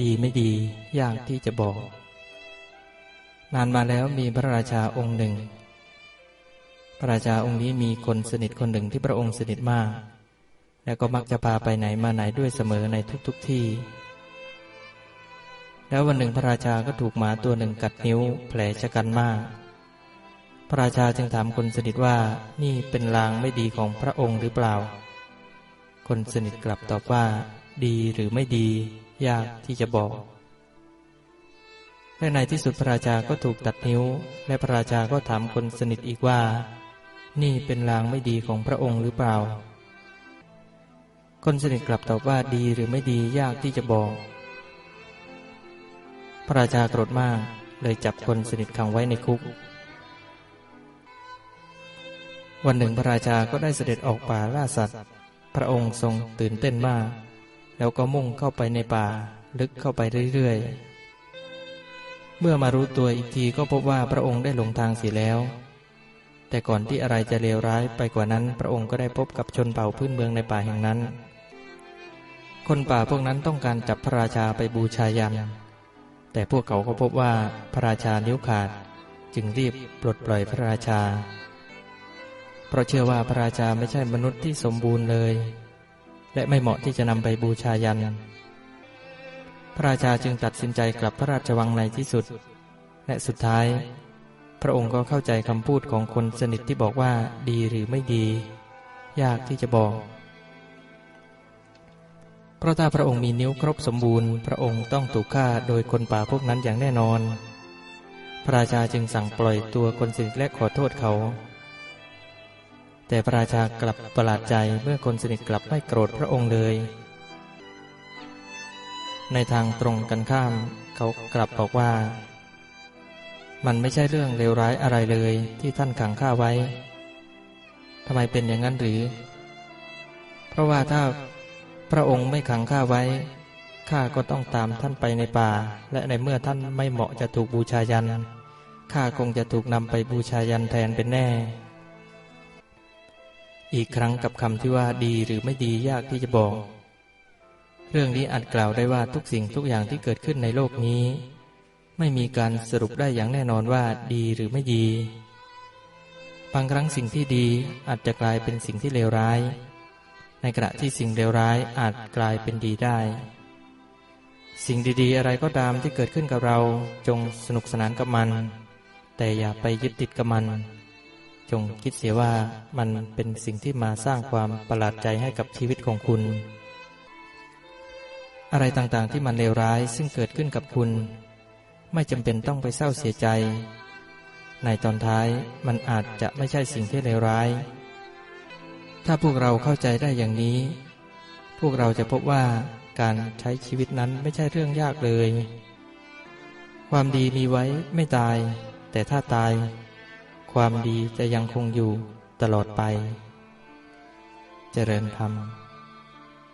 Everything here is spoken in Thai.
ดีไม่ดียากที่จะบอก นานมาแล้วมีพระราชาองค์หนึ่ง พระราชาองค์นี้มีคนสนิทคนหนึ่งที่พระองค์สนิทมาก แล้วก็มักจะพาไปไหนมาไหนด้วยเสมอในทุกๆทที่ แล้ววันหนึ่งพระราชาก็ถูกหมาตัวหนึ่งกัดนิ้วแผลชะกันมาก พระราชาจึงถามคนสนิทว่านี่เป็นลางไม่ดีของพระองค์หรือเปล่า คนสนิทกลับตอบว่า ดีหรือไม่ดี ยากที่จะบอกและในที่สุดพระราชาก็ถูกตัดนิ้ว และพระราชาก็ถามคนสนิทอีกว่า นี่เป็นลางไม่ดีของพระองค์หรือเปล่า คนสนิทกลับตอบว่าดีหรือไม่ดียากที่จะบอก พระราชาโกรธมากเลยจับคนสนิทขังไว้ในคุก วันหนึ่งพระราชาก็ได้เสด็จออกป่าล่าสัตว์ พระองค์ทรงตื่นเต้นมาก แล้วก็มุ่งเข้าไปในป่า ลึกเข้าไปเรื่อยๆ เมื่อมารู้ตัวอีกทีก็พบว่าพระองค์ได้หลงทางเสียแล้ว แต่ก่อนที่อะไรจะเลวร้ายไปกว่านั้น พระองค์ก็ได้พบกับชนเผ่าพื้นเมืองในป่าแห่งนั้น คนป่าพวกนั้นต้องการจับพระราชาไปบูชายัน แต่พวกเขาก็พบว่าพระราชานิ้วขาด จึงรีบปลดปล่อยพระราชา เพราะเชื่อว่าพระราชาไม่ใช่มนุษย์ที่สมบูรณ์เลย และไม่เหมาะที่จะนำไปบูชายัน พระราชาจึงตัดสินใจกลับพระราชวังในที่สุด และสุดท้าย พระองค์ก็เข้าใจคำพูดของคนสนิทที่บอกว่าดีหรือไม่ดี ยากที่จะบอก เพราะถ้าพระองค์มีนิ้วครบสมบูรณ์ พระองค์ต้องถูกฆ่าโดยคนป่าพวกนั้นอย่างแน่นอน พระราชาจึงสั่งปล่อยตัวคนสนิทและขอโทษเขา แต่พระราชากลับประหลาดใจเมื่อคนสนิทกลับไม่โกรธพระองค์เลย ในทางตรงกันข้าม เขากลับบอกว่า มันไม่ใช่เรื่องเลวร้ายอะไรเลยที่ท่านขังข้าไว้ทำไมเป็นอย่างนั้นหรือ เพราะว่าถ้าพระองค์ไม่ขังข้าไว้ข้าก็ต้องตามท่านไปในป่า และในเมื่อท่านไม่เหมาะจะถูกบูชายันข้าคงจะถูกนำไปบูชายันแทนเป็นแน่ อีกครั้งกับคำที่ว่าดีหรือไม่ดียากที่จะบอก เรื่องนี้อาจกล่าวได้ว่าทุกสิ่งทุกอย่างที่เกิดขึ้นในโลกนี้ ไม่มีการสรุปได้อย่างแน่นอนว่าดีหรือไม่ดี บางครั้งสิ่งที่ดีอาจจะกลายเป็นสิ่งที่เลวร้าย ในขณะที่สิ่งเลวร้ายอาจกลายเป็นดีได้ สิ่งดีๆ อะไรก็ตามที่เกิดขึ้นกับเราจงสนุกสนานกับมัน แต่อย่าไปยึดติดกับมัน งคิดเสียว่ามันเป็นสิ่งที่มาสร้างความประหลาดใจให้กับชีวิตของคุณ อะไรต่างๆที่มันเลวร้ายซึ่งเกิดขึ้นกับคุณ ไม่จำเป็นต้องไปเศร้าเสียใจ ในตอนท้ายมันอาจจะไม่ใช่สิ่งที่เลวร้าย ถ้าพวกเราเข้าใจได้อย่างนี้ พวกเราจะพบว่าการใช้ชีวิตนั้นไม่ใช่เรื่องยากเลย ความดีมีไว้ไม่ตาย แต่ถ้าตาย ความดีจะยังคงอยู่ตลอดไป เจริญธรรม